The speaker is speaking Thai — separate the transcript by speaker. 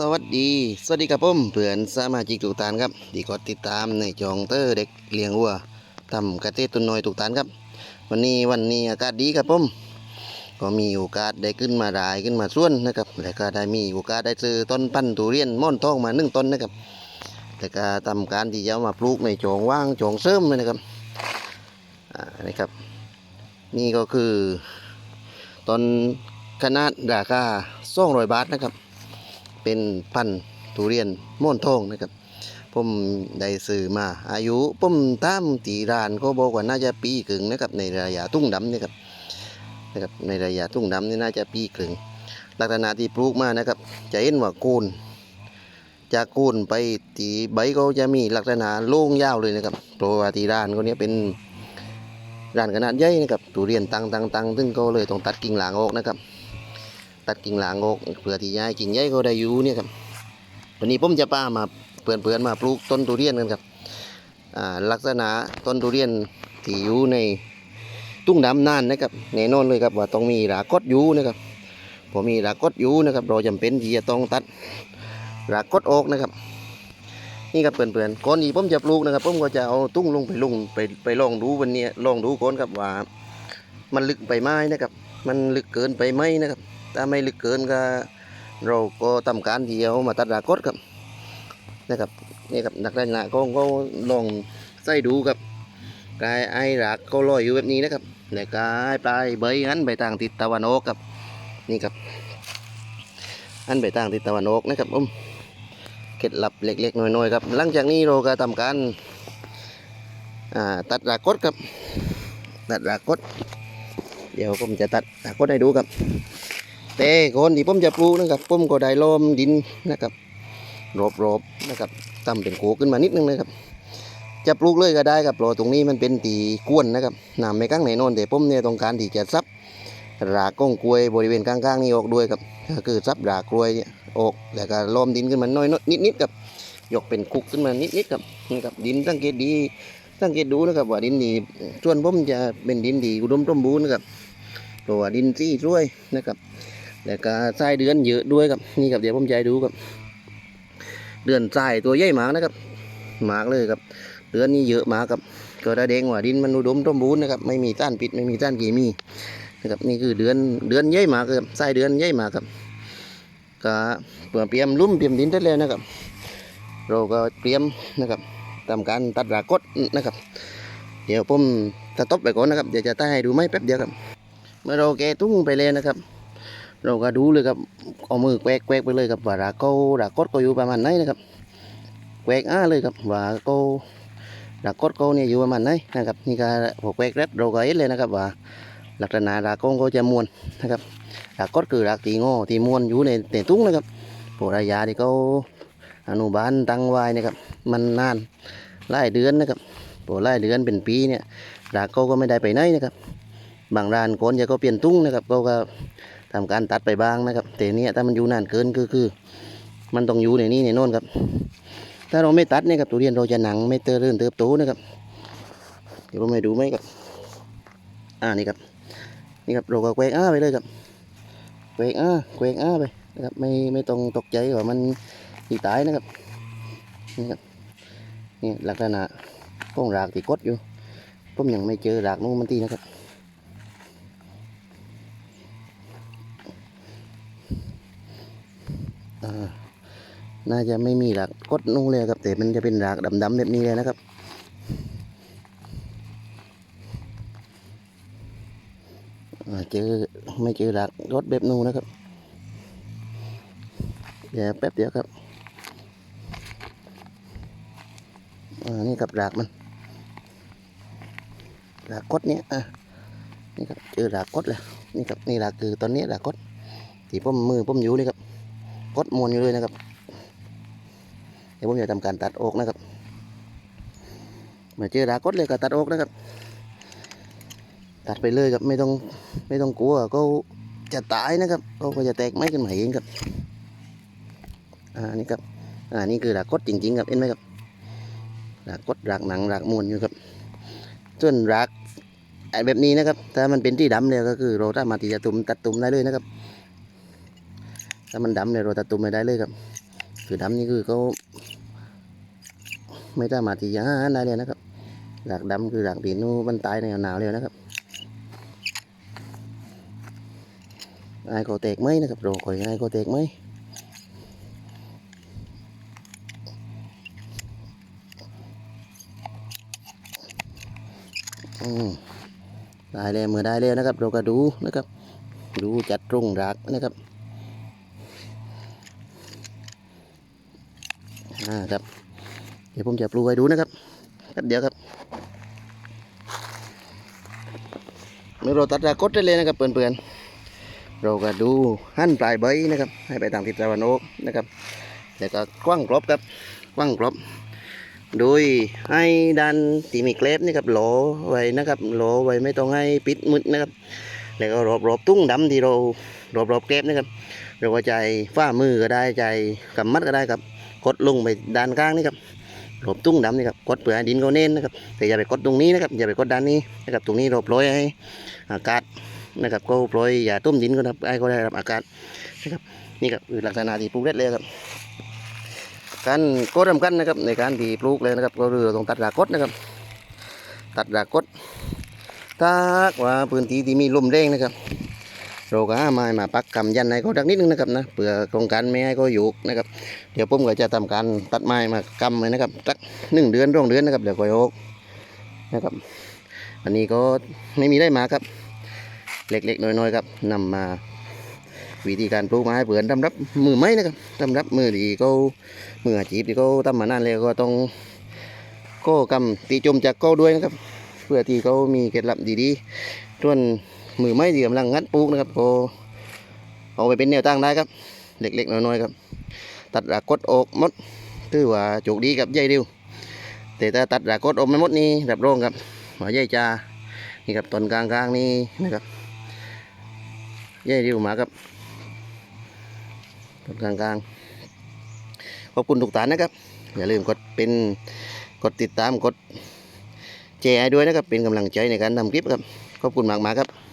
Speaker 1: สวัสดี สวัสดีครับผมเพื่อนสมาชิกทุกท่านครับที่กดติดตามในจองเตอร์เด็กเลี้ยงวัวทำกระเทศตุนน้อยทุกท่านครับ วันนี้วันนี้อากาศดีครับผมก็มีโอกาสได้ขึ้นมาได้ขึ้นมาส่วนนะครับแล้วก็ได้มีโอกาสได้ซื้อต้นพันธุ์ทุเรียนม่อนทองมาหนึ่งต้นนะครับแล้วก็ทำการที่จะมาปลูกในจองว่างจองเสริมเลยนะครับอ่านะครับ นี่ก็คือต้นขนาดราคาสองร้อยบาทนะครับ เป็นพันธุ์ทุเรียนม่อนทองนะครับผมได้ซื้อมา อายุผมตามตีรานเขาบอกว่าน่าจะปีกึ่งนะครับในระยะตุ้งดำนี่ครับนะครับในระยะตุ้งดำนี่น่าจะปีกึ่งลักษณะที่ปลูกมานะครับ จะเห็นว่าโคนจากโคนไปตีใบก็จะมีลักษณะโล่งยาวเลยนะครับเพราะว่าตีรานเขาเนี้ยเป็นร้านขนาดใหญ่นะครับทุเรียนตังตังตังซึ่งก็เลยต้องตัดกิ่งหลางออกนะครับ ตัดกิ่งหลางออกเพื่อที่จะให้กิ่งใหญ่เขาได้อยู่เนี่ยครับวันนี้ผมจะป้ามาเพื่อนเพื่อนๆมาปลูกต้นทุเรียนกันครับลักษณะต้นทุเรียนที่อยู่ในตุ้งดำนานนะครับแน่นอนเลยครับว่าต้องมีรากกดอยู่นะครับพอมีรากกดอยู่นะครับ เราจำเป็นที่จะต้องตัดรากกดออกนะครับ นี่ครับเพื่อนๆก่อนที่ผมจะปลูกนะครับผมก็จะเอาตุ้งลงไปลงไปไปลองดูวันนี้ลองดูก่อนครับว่า มันลึกไปไหมนะครับ มันลึกเกินไปไหมนะครับ ถ้าไม่ลึกเกินก็เราก็ทำการเดียวมาตัดรากดครับนะครับนี่ครับนักเล่นหนก็ก็ลองใส่ดูครับกายไอรากก็ลอยอยู่แบบนี้นะครับแล้วกายปลายใบหันไปทางทิศตะวันออกครับนี่ครับหันไปทางทิศตะวันออกนะครับผมเคล็ดลับเล็กๆน้อยๆครับ หลังจากนี้เราก็ทำการตัดรากดครับตัดรากดเดี๋ยวผมจะตัดรากกดให้ดูครับ แต่ก่อนที่ผมจะปลูกนะครับผมก็ได้ล้อมดินนะครับรอบๆนะครับทำเป็นโขขึ้นมานิดนึงนะครับ จะปลูกเลยก็ได้ครับราะตรงนี้มันเป็นตีก้วนนะครับน้ำไม่กั้งไหนนอนแต่ผมเนี่ยต้องการที่จะซับรากก้องกล้วยบริเวณข้างๆนี้ออกด้วยครับก็คือซับรากกล้วยเนี่ยออกแล้วก็ล้อมดินขึ้นมาน้อยนิดๆครับยกเป็นคุกขึ้นมานิดๆครับนี่ครับดินสังเกตดีสังเกตดูนะครับว่าดินนี่ส่วนผมจะเป็นดินดีอุดมสมบูรณ์นะครับเพรว่าดินซี่ช่วยนะครับ แล้วก็ทรายเดือนเยอะด้วยครับนี่ครับเดี๋ยวผมจะให้ดูครับ เดือนทรายตัวใหญ่มากนะครับมากเลยครับ เดือนนี้เยอะมากครับก็แสดงว่าดินมันอุดมสมบูรณ์นะครับไม่มีต้านพิษไม่มีต้านเคมีนะครับนี่คือเดือนเดือนใหญ่มากครับทรายเดือนใหญ่มากครับก็เพื่อเตรียมลุ่มเตรียมดินได้แล้วนะครับ เราก็เตรียมนะครับทำการตัดรากดนะครับ เดี๋ยวผมจะตบไปก่อนนะครับ เดี๋ยวจะตั้ให้ดูไหมแป๊บเดียวครับ เมื่อเราแกะตุ้งไปแล้วนะครับ เราก็ดูเลยครับเอามือแกวกแกวกไปเลยครับว่ารากเก้รากกดก็อยู่ประมาณไหนนะครับแกวกอ้าเลยครับว่าเก้ารากกดเก้าเนี่ยอยู่ประมาณไหนนะครับนี่ก็พอแกวกแรดเราก็เห็นเลยนะครับว่าลักษณะรากเก้าก็จะม้วนนะครับรากกดคือรากตีงอที่ม้วนอยู่ในในตุ้งนะครับพวกระยะที่เขาอนุบาลตั้งไว้นะครับ มันนานหลายเดือนนะครับพวกหลายเดือนเป็นปีเนี่ยรากเก้าก็ไม่ได้ไปไหนนะครับบางร้านก่อนจะก็เปลี่ยนตุ้งนะครับเขาก็ ทำการตัดไปบ้างนะครับ แต่เนี่ยถ้ามันอยู่นานเกินคือคือ มันต้องอยู่ในนี้ในโน่นครับ ถ้าเราไม่ตัดเนี่ยครับทุเรียนเราจะหนังไม่เติรื่นเติบโตนะครับ เดี๋ยวผมให้ดูไหมครับ อ่านี่ครับ นี่ครับเราก็แกวกอ้าไปเลยครับแกวกอ้าแกวกอ้าไปนะครับ ไม่ไม่ต้องตกใจว่ามันตีตายนะครับ นี่ครับ นี่ลักษณะป้องรากที่กดอยู่ผมยังไม่เจอรากนู้นมันตีนะครับ น่าจะไม่มีรากกดนุ่งเลยครับแต่มันจะเป็นรากดำๆแบบนี้เลยนะครับ เจอไม่เจอรากกดแบบนูนนะครับเดี๋ยวแป๊บเดียวครับอ่านี่กับรากมันรากกดเนี้ยอะนี่ครับเจอรากกดแล้วนี่ครับนี่รากคือตอนนี้รากกดที่ผมมือผมอยู่นี่ครับกดมวนอยู่เลยนะครับ เดี๋ยวผมจะทำการตัดออกนะครับเมื่อเจอรากดเลยก็ตัดออกนะครับ ตัดไปเลยครับไม่ต้องไม่ต้องกลัวก็จะตายนะครับก็จะแตกไม้ขึ้นมาเองครับอ่านี่ครับอ่านี่คือรากดจริง ๆ ครับเห็นไหมครับรากดรากหนังรากมวนอยู่ครับ ส่วนรากไอแบบนี้นะครับ ถ้ามันเป็นที่ดำเนี่ยก็คือเราสามารถที่จะตุ่มตัดตุ่มได้เลยนะครับ ถ้ามันดำเนี่ยเราตัดตุ่มไม่ได้เลยครับ คือดำนี่คือเขา ไม่สามารถที่จะหาได้เลยนะครับหลากดำคือหลากดินนู่นมันตายในหนาวเลยนะครับไอ้ก็แตกไหมนะครับรคอยไอ้ก็แตกไหมอืมได้แล้วมือได้แล้วนะครับเราก็ดูนะครับ ดูจัดตรงรักนะครับอ่าครับ ดี๋ยวผมจะปลูกให้ดูนะครับครับเดียวครับเมื่อเราตัดรากดได้เลยนะครับเปื่อนๆเราก็ดูหั่นปลายใบนะครับ ให้ไปทางทิศตะวันออกนะครับแล้วก็กว้างกรอบครับกว้างกรอบโดยให้ด้านที่มีเกล็บนี่ครับโหลไว้นะครับโหลไว้ไม่ต้องให้ปิดมืดนะครับ แล้วก็รอบรอบตุ้งดำที่เรารอบรอบเกล็บนะครับเราก็ใจฝ้ามือก็ได้ใจกำมัดก็ได้ครับกดลงไปด้านข้างนี่ครับ หลบตุ้งดำนี่ครับกดเปลือกดินเขาเน้นนะครับแต่อย่าไปกดตรงนี้นะครับอย่าไปกดด้านนี้นะครับตรงนี้เราปล่อยให้อากาศนะครับก็ปล่อยอย่าต้มดินก็ครับไอ้ก็ได้รับอากาศนะครับนี่ครับคือลักษณะที่ปลูกได้เลยครับการกดสำคัญนะครับในการที่ปลูกเลยนะครับ ก็คือเราต้องตัดรากกดนะครับ ตัดรากกดถ้าว่าพื้นที่ที่มีลมแรงนะครับ เราก็หาไม้มาปักกำยันให้เขาดักนิดนึงนะครับนะเพื่อโครงการไม่ให้เขาอยู่นะครับ เดี๋ยวผมก็จะทำการตัดไม้มากำเลยนะครับสักหนึ่งเดือนสองเดือนนะครับเดี๋ยวก็โยกนะครับ อันนี้ก็ไม่มีได้มาครับ เล็กๆน้อยๆครับนำมาวิธีการปลูกไม้เผื่อนำรับมือไม้นะครับทำรับมือดีก็มืออาชีพที่เขาทำมานานแล้วก็ต้องก็กำตีจมจากก็ด้วยนะครับ เพื่อที่เขามีเคล็ดลับดีๆส่วน มือไม้ที่กำลังงัดปลูกนะครับก็เอาไปเป็นแนวตั้งได้ครับเล็กๆน้อยๆครับ ตัดรากดออกมดถือว่าโชคดีกับใยเดียวแต่ถ้าตัดรากดออกไม่มดนี่รับรองครับว่าใยจานี่ครับต้นกลางๆนี่นะครับใยเดียวมาครับตรงกลางๆขอบคุณทุกท่านนะครับ อย่าลืมกดเป็นกดติดตามกดแชร์ด้วยนะครับเป็นกำลังใจในการทำคลิปครับขอบคุณมากๆครับ